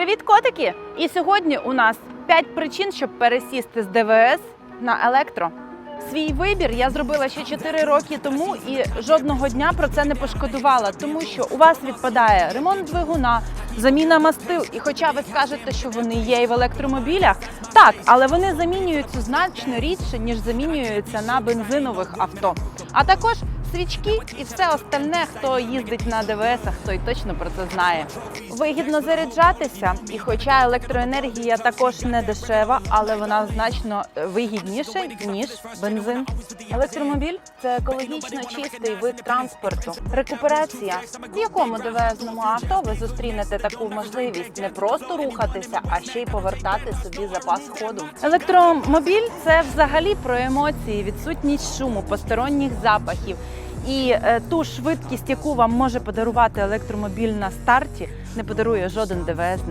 Привіт, котики! І сьогодні у нас 5 причин, щоб пересісти з ДВС на електро. Свій вибір я зробила ще 4 роки тому і жодного дня про це не пошкодувала, тому що у вас відпадає ремонт двигуна, заміна мастил. І хоча ви скажете, що вони є і в електромобілях, так, але вони замінюються значно рідше, ніж замінюються на бензинових авто. А також свічки і все остальне, хто їздить на ДВСах, той точно про це знає. Вигідно заряджатися, і хоча електроенергія також не дешева, але вона значно е, вигідніша ніж бензин. Електромобіль це екологічно чистий вид транспорту. Рекуперація, в якому ДВСному авто ви зустрінете таку можливість не просто рухатися, а ще й повертати собі запас ходу. Електромобіль це взагалі про емоції, відсутність шуму, посторонніх запахів. І е, ту швидкість, яку вам може подарувати електромобіль на старті, не подарує жоден ДВС